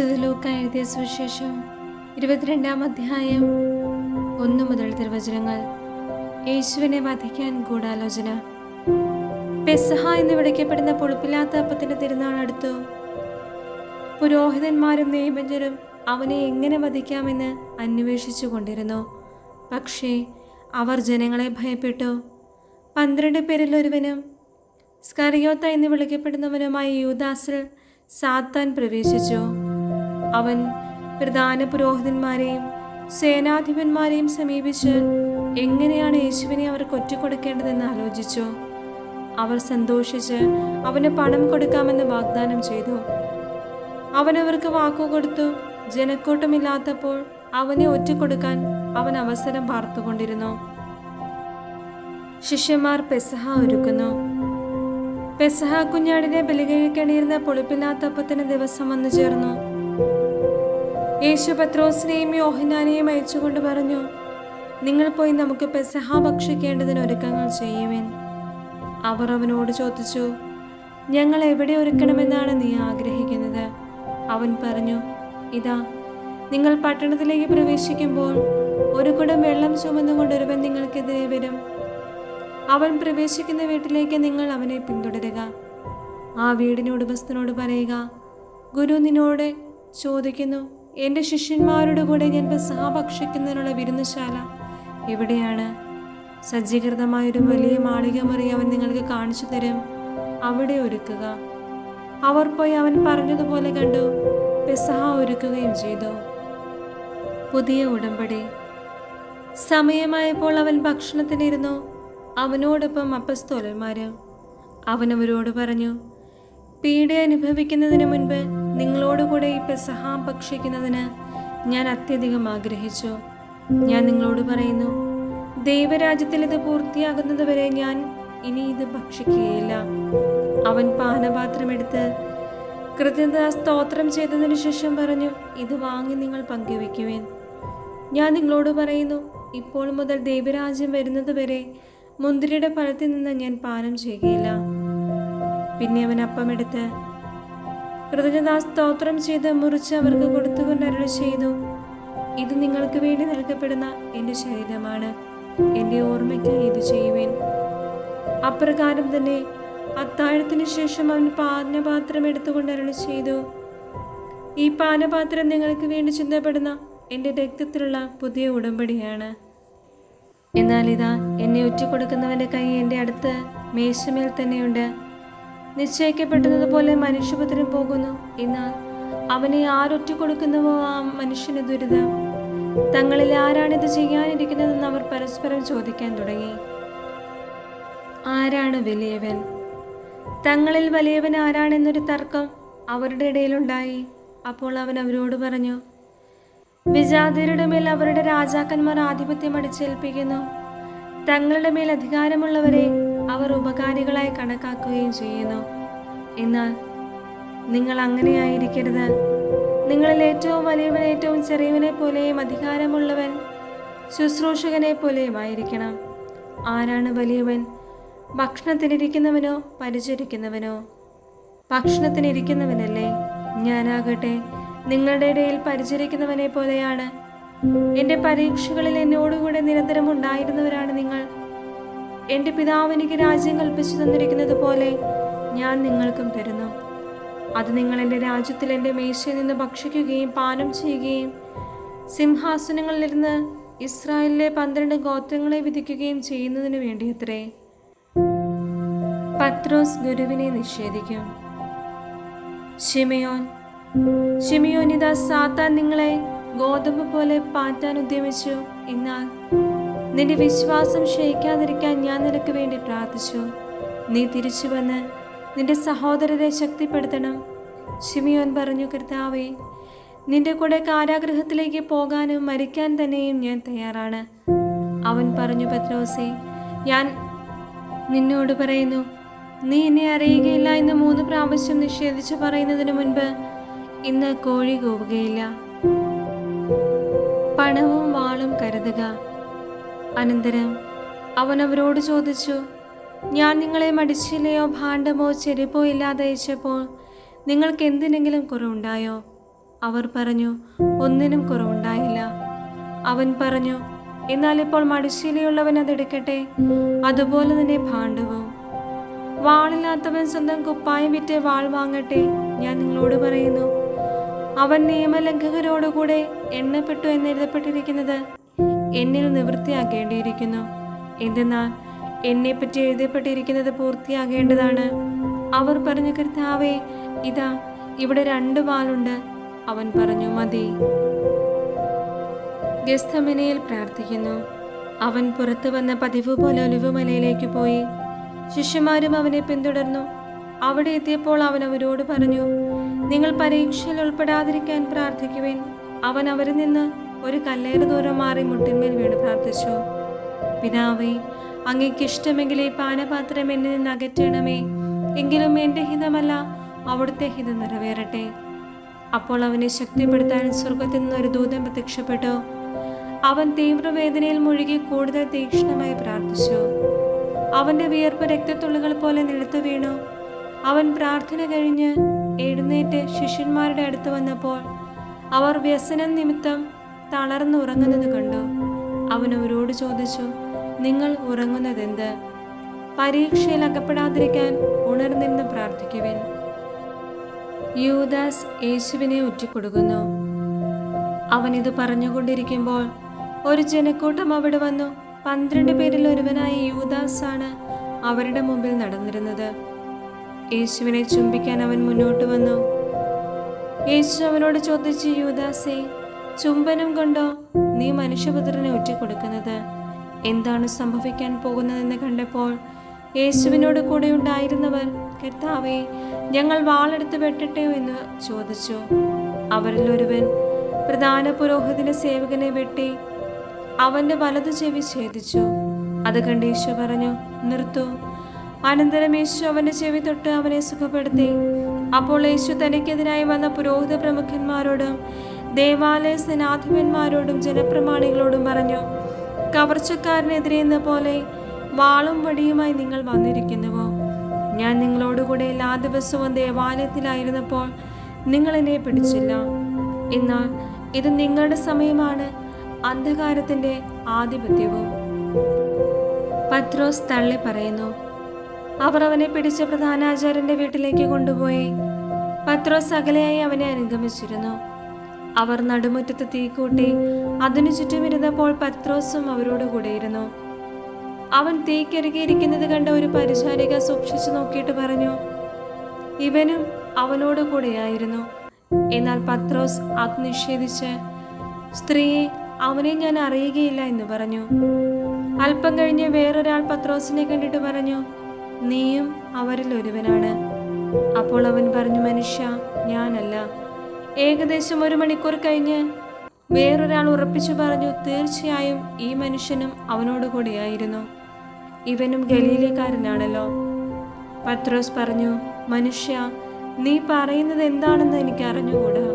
ലൂക്ക എഴുതിയ സുവിശേഷം ഇരുപത്തിരണ്ടാം അധ്യായം ഒന്നു മുതൽ തിരുവചനങ്ങൾ. യേശുവിനെ വധിക്കാൻ ഗൂഢാലോചന. പെസഹ എന്ന് വിളിക്കപ്പെടുന്ന പൊളിപ്പില്ലാത്ത അപ്പത്തിന്റെ തിരുനാൾ അടുത്തു. പുരോഹിതന്മാരും നിയമജ്ഞരും അവനെ എങ്ങനെ വധിക്കാമെന്ന് അന്വേഷിച്ചു കൊണ്ടിരുന്നു. പക്ഷേ അവർ ജനങ്ങളെ ഭയപ്പെട്ടു. പന്ത്രണ്ട് പേരിൽ ഒരുവനും സ്കറിയോത്ത എന്ന് വിളിക്കപ്പെടുന്നവനുമായ യൂദാസിൽ സാത്താൻ പ്രവേശിച്ചു. അവൻ പ്രധാന പുരോഹിതന്മാരെയും സേനാധിപന്മാരെയും സമീപിച്ച് എങ്ങനെയാണ് യേശുവിനെ അവർക്ക് ഒറ്റക്കൊടുക്കേണ്ടതെന്ന് ആലോചിച്ചു. അവർ സന്തോഷിച്ച് അവന് പണം കൊടുക്കാമെന്ന് വാഗ്ദാനം ചെയ്തു. അവനവർക്ക് വാക്കുകൊടുത്തു ജനക്കൂട്ടമില്ലാത്തപ്പോൾ അവനെ ഒറ്റക്കൊടുക്കാൻ അവൻ അവസരം പാർത്തുകൊണ്ടിരുന്നു. ശിഷ്യന്മാർ പെസഹ ഒരുക്കുന്നു. പെസഹ കുഞ്ഞാടിനെ ബലികഴിക്കണിയിരുന്ന പൊളിപ്പില്ലാത്തപ്പത്തിന് ദിവസം വന്നു ചേർന്നു. യേശു പത്രോസിനെയും യോഹനാനെയും അയച്ചുകൊണ്ട് പറഞ്ഞു നിങ്ങൾ പോയി നമുക്ക് പെസഹ ഭക്ഷിക്കേണ്ടതിന് ഒരുക്കങ്ങൾ ചെയ്യുവിൻ. അവർ അവനോട് ചോദിച്ചു ഞങ്ങൾ എവിടെ ഒരുക്കണമെന്നാണ് നീ ആഗ്രഹിക്കുന്നത്? അവൻ പറഞ്ഞു ഇതാ നിങ്ങൾ പട്ടണത്തിലേക്ക് പ്രവേശിക്കുമ്പോൾ ഒരു കുടം വെള്ളം ചുമന്നുകൊണ്ട് ഒരുവൻ നിങ്ങൾക്കെതിരെ വരും. അവൻ പ്രവേശിക്കുന്ന വീട്ടിലേക്ക് നിങ്ങൾ അവനെ പിന്തുടരുക. ആ വീടിന് ഉടമസ്ഥനോട് പറയുക ഗുരു നിന്നോട് ചോദിക്കുന്നു എന്റെ ശിഷ്യന്മാരുടെ കൂടെ ഞാൻ പെസഹ ഭക്ഷിക്കുന്നതിനുള്ള വിരുന്നുശാല. എവിടെയാണ്? സജ്ജീകൃതമായൊരു വലിയ മാളിക മുറി അവൻ നിങ്ങൾക്ക് കാണിച്ചു തരും. അവിടെ ഒരുക്കുക. അവർ പോയി അവൻ പറഞ്ഞതുപോലെ കണ്ടു. പെസഹ ഒരുക്കുകയും ചെയ്തു. പുതിയ ഉടമ്പടി. സമയമായപ്പോൾ അവൻ ഭക്ഷണത്തിനിരുന്നു. അവനോടൊപ്പം അപ്പസ്തോലന്മാരും. അവനവരോട് പറഞ്ഞു പീഡ അനുഭവിക്കുന്നതിന് മുൻപ് നിങ്ങളോടുകൂടെ ഈ പെസഹ ഭക്ഷിക്കുന്നതിന് ഞാൻ അത്യധികം ആഗ്രഹിച്ചു. ഞാൻ നിങ്ങളോട് പറയുന്നു ദൈവരാജ്യത്തിൽ ഇത് പൂർത്തിയാകുന്നത് വരെ ഞാൻ ഇനി ഇത് ഭക്ഷിക്കുകയില്ല. അവൻ പാനപാത്രമെടുത്ത് കൃത്യത സ്തോത്രം ചെയ്തതിനു ശേഷം പറഞ്ഞു ഇത് വാങ്ങി നിങ്ങൾ പങ്കുവെക്കുവേൻ ഞാൻ നിങ്ങളോട് പറയുന്നു ഇപ്പോൾ മുതൽ ദൈവരാജ്യം വരുന്നത് വരെ മുന്തിരിയുടെ ഫലത്തിൽ നിന്ന് ഞാൻ പാനം ചെയ്യുകയില്ല. പിന്നെ അവൻ അപ്പമെടുത്ത് കൃതജ്ഞതാ സ്തോത്രം ചെയ്ത് മുറിച്ച് അവർക്ക് കൊടുത്തുകൊണ്ട് അരുളി ചെയ്തു. ഇത് നിങ്ങൾക്ക് വേണ്ടി നൽകപ്പെടുന്ന എന്റെ ശരീരമാണ്. എന്റെ ഓർമ്മയ്ക്കായി ഇത് ചെയ്യുവേൻ. അപ്രകാരം തന്നെ അത്താഴത്തിന് ശേഷം അവൻ പാനപാത്രം എടുത്തുകൊണ്ട് അരുളി ചെയ്തു. ഈ പാനപാത്രം നിങ്ങൾക്ക് വേണ്ടി ചിന്തപ്പെടുന്ന എന്റെ രക്തത്തിലുള്ള പുതിയ ഉടമ്പടിയാണ്. എന്നാൽ ഇതാ എന്നെ ഒറ്റിക്കൊടുക്കുന്നവന്റെ കൈ എന്റെ അടുത്ത് മേശമേൽ തന്നെയുണ്ട്. നിശ്ചയിക്കപ്പെടുന്നതുപോലെ മനുഷ്യപുത്രൻ പോകുന്നു. എന്നാൽ അവനെ ആരൊറ്റ കൊടുക്കുന്നവോ ആ മനുഷ്യന് ദുരിതം? തങ്ങളിൽ ആരാണിത് ചെയ്യാനിരിക്കുന്നതെന്ന് അവർ പരസ്പരം ചോദിക്കാൻ തുടങ്ങി. ആരാണ് വലിയവൻ? തങ്ങളിൽ വലിയവൻ ആരാണെന്നൊരു തർക്കം അവരുടെ ഇടയിലുണ്ടായി. അപ്പോൾ അവൻ അവരോട് പറഞ്ഞു വിജാതിരുടെ മേൽ അവരുടെ രാജാക്കന്മാർ ആധിപത്യം അടിച്ചേൽപ്പിക്കുന്നു. തങ്ങളുടെ മേൽ അധികാരമുള്ളവരെ അവർ ഉപകാരികളായി കണക്കാക്കുകയും ചെയ്യുന്നു. എന്നാൽ നിങ്ങൾ അങ്ങനെയായിരിക്കരുത്. നിങ്ങളിൽ ഏറ്റവും വലിയവൻ ഏറ്റവും ചെറിയവനെ പോലെയും അധികാരമുള്ളവൻ ശുശ്രൂഷകനെ പോലെയും ആയിരിക്കണം. ആരാണ് വലിയവൻ? ഭക്ഷണത്തിനിരിക്കുന്നവനോ പരിചരിക്കുന്നവനോ? ഭക്ഷണത്തിനിരിക്കുന്നവനല്ലേ? ഞാനാകട്ടെ നിങ്ങളുടെ ഇടയിൽ പരിചരിക്കുന്നവനെ പോലെയാണ്. എന്റെ പരീക്ഷകളിൽ എന്നോടുകൂടെ നിരന്തരം ഉണ്ടായിരുന്നവരാണ് നിങ്ങൾ. എന്റെ പിതാവ് എനിക്ക് രാജ്യം കൽപ്പിച്ചു തന്നിരിക്കുന്നത് പോലെ ഞാൻ നിങ്ങൾക്കും തരുന്നു. അത് നിങ്ങൾ എന്റെ രാജ്യത്തിൽ എന്റെ മേശയിൽ നിന്ന് ഭക്ഷിക്കുകയും പാനം ചെയ്യുകയും സിംഹാസനങ്ങളിലിരുന്ന് ഇസ്രായേലിലെ പന്ത്രണ്ട് ഗോത്രങ്ങളെ വിധിക്കുകയും ചെയ്യുന്നതിന് വേണ്ടി അത്രേ പത്രോസ് ഗുരുവിനെ നിഷേധിക്കും. ഷിമയോൻ ഷിമിയോൻ ഇതാ സാത്താൻ നിങ്ങളെ ഗോതമ്പ് പോലെ പാറ്റാൻ ഉദ്യമിച്ചു. എന്നാൽ നിന്റെ വിശ്വാസം ക്ഷയിക്കാതിരിക്കാൻ ഞാൻ നിനക്ക് വേണ്ടി പ്രാർത്ഥിച്ചു. നീ തിരിച്ചു വന്ന് നിന്റെ സഹോദരരെ ശക്തിപ്പെടുത്തണം. ഷിമിയോൻ പറഞ്ഞു കർത്താവേ നിന്റെ കൂടെ കാരാഗ്രഹത്തിലേക്ക് പോകാനും മരിക്കാൻ തന്നെയും ഞാൻ തയ്യാറാണ്. അവൻ പറഞ്ഞു പത്രോസേ ഞാൻ നിന്നോട് പറയുന്നു നീ എന്നെ അറിയുകയില്ല എന്ന് മൂന്ന് പ്രാവശ്യം നിഷേധിച്ചു പറയുന്നതിന് മുൻപ് ഇന്ന് കോഴി കൂവുകയില്ല. പണവും വാളും കരുതുക. അനന്തരം അവൻ അവരോട് ചോദിച്ചു ഞാൻ നിങ്ങളെ മടിച്ചില്ലയോ? ഭാണ്ഡമോ? ചെരുപ്പോ ഇല്ലാതെ അയച്ചപ്പോൾ നിങ്ങൾക്ക് എന്തിനെങ്കിലും കുറവുണ്ടായോ? അവർ പറഞ്ഞു ഒന്നിനും കുറവുണ്ടായില്ല. അവൻ പറഞ്ഞു എന്നാൽ ഇപ്പോൾ മടിശീലയുള്ളവൻ അതെടുക്കട്ടെ അതുപോലെ തന്നെ ഭാണ്ഡവും. വാളില്ലാത്തവൻ സ്വന്തം കുപ്പായം വിറ്റ് വാൾ വാങ്ങട്ടെ? ഞാൻ നിങ്ങളോട് പറയുന്നു അവൻ നിയമലംഘകരോടുകൂടെ എണ്ണപ്പെട്ടു എന്നെഴുതപ്പെട്ടിരിക്കുന്നത് എന്നിൽ നിവൃത്തിയാക്കേണ്ടിയിരിക്കുന്നു. എന്തെന്നാൽ എന്നെപ്പറ്റി എഴുതപ്പെട്ടിരിക്കുന്നത് പൂർത്തിയാകേണ്ടതാണ്. അവർ പറഞ്ഞു കർത്താവേ ഇതാ ഇവിടെ രണ്ട് വാളുണ്ട്. അവൻ പറഞ്ഞു മതി. ഗസ്തമനയിൽ പ്രാർത്ഥിക്കുന്നു. അവൻ പുറത്തു വന്ന പതിവ് പോലെ ഒലിവുമലയിലേക്ക് പോയി. ശിഷ്യന്മാരും അവനെ പിന്തുടർന്നു. അവിടെ എത്തിയപ്പോൾ അവൻ അവരോട് പറഞ്ഞു നിങ്ങൾ പരീക്ഷയിൽ ഉൾപ്പെടാതിരിക്കാൻ പ്രാർത്ഥിക്കുവേൻ. അവൻ അവരിൽ നിന്ന് ഒരു കല്ലേറ് ദൂരം മാറി മുട്ടിന്മേൽ വീണ് പ്രാർത്ഥിച്ചു. പിതാവേ അങ്ങേക്ക് ഇഷ്ടമെങ്കിൽ ഈ പാനപാത്രം എന്നിൽ നിന്ന് അകറ്റണമേ. എങ്കിലും എന്റെ ഹിതമല്ല അവിടുത്തെ ഹിതം നിറവേറട്ടെ. അപ്പോൾ അവനെ ശക്തിപ്പെടുത്താൻ സ്വർഗത്തിൽ നിന്ന് ഒരു ദൂതൻ പ്രത്യക്ഷപ്പെട്ടു. അവൻ തീവ്രവേദനയിൽ മുഴുകി കൂടുതൽ തീക്ഷ്ണമായി പ്രാർത്ഥിച്ചു. അവന്റെ വിയർപ്പ് രക്തത്തുള്ളികൾ പോലെ നിലത്ത് വീണു. അവൻ പ്രാർത്ഥന കഴിഞ്ഞ് എഴുന്നേറ്റ് ശിഷ്യന്മാരുടെ അടുത്ത് വന്നപ്പോൾ അവർ വ്യസനം നിമിത്തം തളർന്നു ഉറങ്ങുന്നത് കണ്ടു. അവൻ അവരോട് ചോദിച്ചു നിങ്ങൾ ഉറങ്ങുന്നത് എന്ത് പരീക്ഷയിൽ അകപ്പെടാതിരിക്കാൻ ഉണർന്നിരുന്ന് പ്രാർത്ഥിക്കുവിൻ. യൂദാസ് യേശുവിനെ ഉറ്റിക്കൊടുക്കുന്നു അവൻ ഇത് പറഞ്ഞുകൊണ്ടിരിക്കുമ്പോൾ ഒരു ജനക്കൂട്ടം അവിടെ വന്നു. പന്ത്രണ്ട് പേരിൽ ഒരുവനായ യൂദാസ് ആണ് അവരുടെ മുമ്പിൽ നടന്നിരുന്നത്. യേശുവിനെ ചുംബിക്കാൻ അവൻ മുന്നോട്ട് വന്നു. യേശു അവനോട് ചോദിച്ചു യൂദാസേ ചുംബനം കൊണ്ടോ നീ മനുഷ്യപുത്രനെ ഒറ്റിക്കൊടുക്കുന്നത്? എന്താണ് സംഭവിക്കാൻ പോകുന്നതെന്ന് കണ്ടപ്പോൾ യേശുവിനോട് കൂടെ ഉണ്ടായിരുന്നവർ കർത്താവേ ഞങ്ങൾ വാളെടുത്ത് വെട്ടട്ടെയോ? എന്ന് ചോദിച്ചു. അവരിൽ ഒരുവൻ പ്രധാന പുരോഹിതന്റെ സേവകനെ വെട്ടി അവന്റെ വലതു ചെവി ഛേദിച്ചു. അത് കണ്ട് യേശു പറഞ്ഞു നിർത്തു. അനന്തരം യേശു അവന്റെ ചെവി തൊട്ട് അവനെ സുഖപ്പെടുത്തി. അപ്പോൾ യേശു തനിക്കെതിരായി വന്ന പുരോഹിത പ്രമുഖന്മാരോടും ദേവാലയ സേനാധിപന്മാരോടും ജനപ്രമാണികളോടും പറഞ്ഞു കവർച്ചക്കാരനെതിരെ എന്ന പോലെ വാളും വടിയുമായി നിങ്ങൾ വന്നിരിക്കുന്നുവോ? ഞാൻ നിങ്ങളോടുകൂടെ എല്ലാ ദിവസവും ദേവാലയത്തിലായിരുന്നപ്പോൾ നിങ്ങൾ എന്നെ പിടിച്ചില്ല. എന്നാൽ ഇത് നിങ്ങളുടെ സമയമാണ് അന്ധകാരത്തിന്റെ ആധിപത്യവും. പത്രോസ് തള്ളി പറയുന്നു അവർ അവനെ പിടിച്ച് പ്രധാനാചാര്യന്റെ വീട്ടിലേക്ക് കൊണ്ടുപോയി. പത്രോസ് അകലെയായി അവനെ അനുഗമിച്ചിരുന്നു. അവർ നടുമുറ്റത്ത് തീ കൂട്ടി അതിനു ചുറ്റുമിരുന്നപ്പോൾ പത്രോസും അവരോട് കൂടെയിരുന്നു. അവൻ തീക്കരികിയിരിക്കുന്നത് കണ്ട ഒരു പരിചാരിക സൂക്ഷിച്ചു നോക്കിയിട്ട് പറഞ്ഞു ഇവനും അവനോട് കൂടെയായിരുന്നു. എന്നാൽ പത്രോസ് അത് നിഷേധിച്ച് സ്ത്രീയെ അവനെ ഞാൻ അറിയുകയില്ല എന്ന് പറഞ്ഞു. അല്പം കഴിഞ്ഞ് വേറൊരാൾ പത്രോസിനെ കണ്ടിട്ട് പറഞ്ഞു നീയും അവരിൽ ഒരുവനാണ്. അപ്പോൾ അവൻ പറഞ്ഞു മനുഷ്യ ഞാനല്ല. ഏകദേശം ഒരു മണിക്കൂർ കഴിഞ്ഞ് വേറൊരാൾ ഉറപ്പിച്ചു പറഞ്ഞു തീർച്ചയായും ഈ മനുഷ്യനും അവനോട് കൂടിയായിരുന്നു. ഇവനും ഗലീലക്കാരനാണല്ലോ. പത്രോസ് പറഞ്ഞു മനുഷ്യ നീ പറയുന്നത് എന്താണെന്ന് എനിക്ക് അറിഞ്ഞുകൂടാ.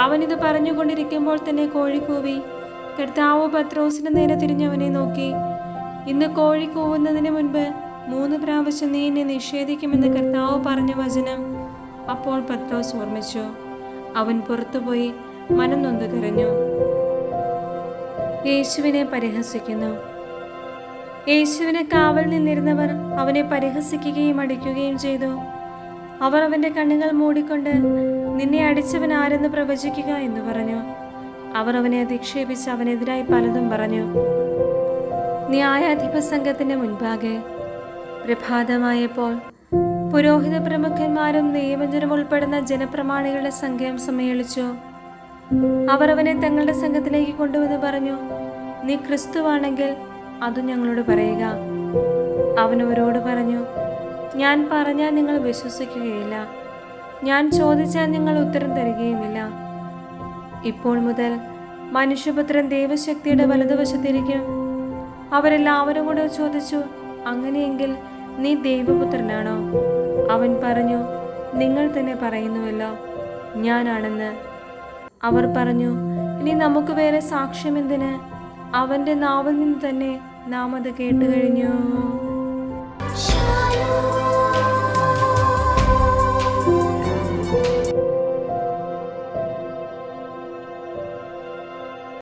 അവനിത് പറഞ്ഞുകൊണ്ടിരിക്കുമ്പോൾ തന്നെ കോഴി കൂവി. കർത്താവ് പത്രോസിന് നേരെ തിരിഞ്ഞവനെ നോക്കി. ഇന്ന് കോഴി കൂവുന്നതിന് മുൻപ് മൂന്ന് പ്രാവശ്യം നീ എന്നെ നിഷേധിക്കുമെന്ന് കർത്താവ് പറഞ്ഞ വചനം. അപ്പോൾ പത്രോസ് ഓർമ്മിച്ചു. അവൻ പുറത്തുപോയി മനം നൊന്ത് കരഞ്ഞു. യേശുവിനെ പരിഹസിക്കുന്നു. യേശുവിനെ കാവൽ നിന്നിരുന്നവർ അവനെ പരിഹസിക്കുകയും അടിക്കുകയും ചെയ്തു. അവർ അവന്റെ കണ്ണുകൾ മൂടിക്കൊണ്ട് നിന്നെ അടിച്ചവൻ ആരെന്ന് പ്രവചിക്കുക എന്ന് പറഞ്ഞു. അവർ അവനെ അധിക്ഷേപിച്ച് അവനെതിരായി പലതും പറഞ്ഞു. ന്യായാധിപ സംഘത്തിന്റെ മുൻപാകെ പ്രഭാതമായപ്പോൾ പുരോഹിത പ്രമുഖന്മാരും നിയമജനും ഉൾപ്പെടുന്ന ജനപ്രമാണികളുടെ സംഘം സമ്മേളിച്ചു അവർ അവനെ തങ്ങളുടെ സംഘത്തിലേക്ക് കൊണ്ടുവന്ന് പറഞ്ഞു നീ ക്രിസ്തുവാണെങ്കിൽ അത് ഞങ്ങളോട് പറയുക. അവൻ അവരോട് പറഞ്ഞു ഞാൻ പറഞ്ഞാൽ നിങ്ങൾ വിശ്വസിക്കുകയില്ല. ഞാൻ ചോദിച്ചാൽ നിങ്ങൾ ഉത്തരം തരികയുമില്ല. ഇപ്പോൾ മുതൽ മനുഷ്യപുത്രൻ ദൈവശക്തിയുടെ വലതുവശത്തിരിക്കും അവരെല്ലാവരും കൂടെ ചോദിച്ചു അങ്ങനെയെങ്കിൽ നീ ദൈവപുത്രനാണോ? അവൻ പറഞ്ഞു നിങ്ങൾ തന്നെ പറയുന്നുവല്ലോ ഞാനാണെന്ന്. അവർ പറഞ്ഞു ഇനി നമുക്ക് വേറെ സാക്ഷ്യം എന്തിന് അവന്റെ നാവിൽ നിന്ന് തന്നെ നാം അത് കേട്ടു കഴിഞ്ഞു